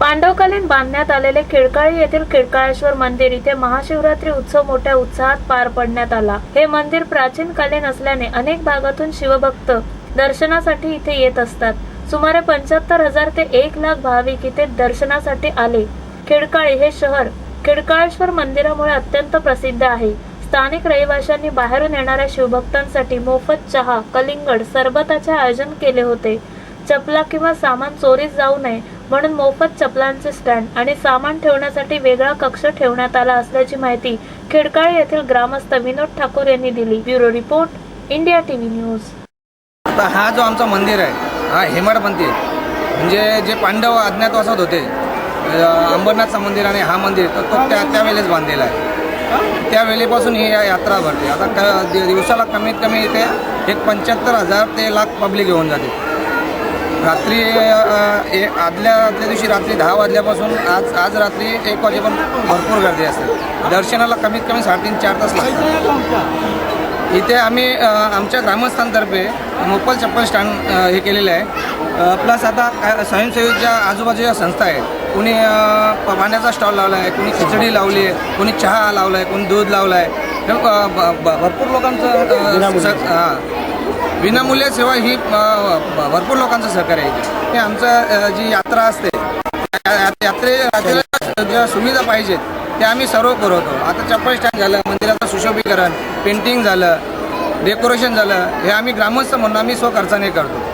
पांडवकालीन बांधण्यात आलेले खिळकाळी येथील खिळकाळेश्वर मंदिर इथे महाशिवरात्री उत्सव मोठ्या उत्साहात पार पडण्यात आला. हे मंदिर प्राचीन कालीन असल्याने अनेक भागातून शिवभक्त दर्शनासाठी इथे येत असतात. सुमारे पंच्याहत्तर हजार ते एक लाख भाविक इथे दर्शनासाठी आले. खिडकाळी हे शहर खिडकाळेश्वर मंदिरामुळे अत्यंत प्रसिद्ध आहे. स्थानिक रहिवाशांनी बाहेरून येणाऱ्या शिवभक्तांसाठी मोफत चहा कलिंगड सरबताचे आयोजन केले होते. चपला किंवा सामान चोरीस जाऊ नये म्हणून मोफत चपलांचे स्टँड आणि सामान ठेवण्यासाठी वेगळा कक्ष ठेवण्यात आला असल्याची माहिती खेडकाळे येथील ग्रामस्थ विनोद ठाकूर यांनी दिली. Bureau report India TV news. आता हा जो आमचा मंदिर आहे हा हेमाड मंदिर म्हणजे जे पांडव अज्ञातवासात होते अंबरनाथचं मंदिर आणि हा मंदिर तर तो त्या त्यावेळेस बांधलेला आहे. त्यावेळेपासून ही या यात्रा भरते. आता क दिवसाला कमीत कमी इथे एक पंच्याहत्तर हजार ते लाख पब्लिक येऊन जाते. रात्री ए आदल्या आदल्या दिवशी रात्री दहा वाजल्यापासून आज आज रात्री एक वाजेपर्यंत भरपूर गर्दी असते. दर्शनाला कमीत कमी साडेतीन चार तास लागतात. इथे आम्ही आमच्या ग्रामस्थांतर्फे मोपल चप्पल स्टँड हे केलेलं आहे. प्लस आता स्वयंसेवीच्या आजूबाजूच्या संस्था आहेत. कुणी पाण्याचा स्टॉल लावला आहे कुणी खिचडी लावली आहे कुणी चहा लावला आहे कुणी दूध लावलं आहे भरपूर लोकांचं हां. विनामूल्य सेवा ही भरपूर लोकांचं सहकार्य आहे हे आमचं जी यात्रा असते यात्रे ज्या सुविधा पाहिजेत त्या आम्ही सर्व पुरवतो. आता चप्पल स्टँड झालं मंदिराचं सुशोभीकरण पेंटिंग झालं डेकोरेशन झालं हे आम्ही ग्रामस्थ म्हणून आम्ही स्वखर्चाने करतो.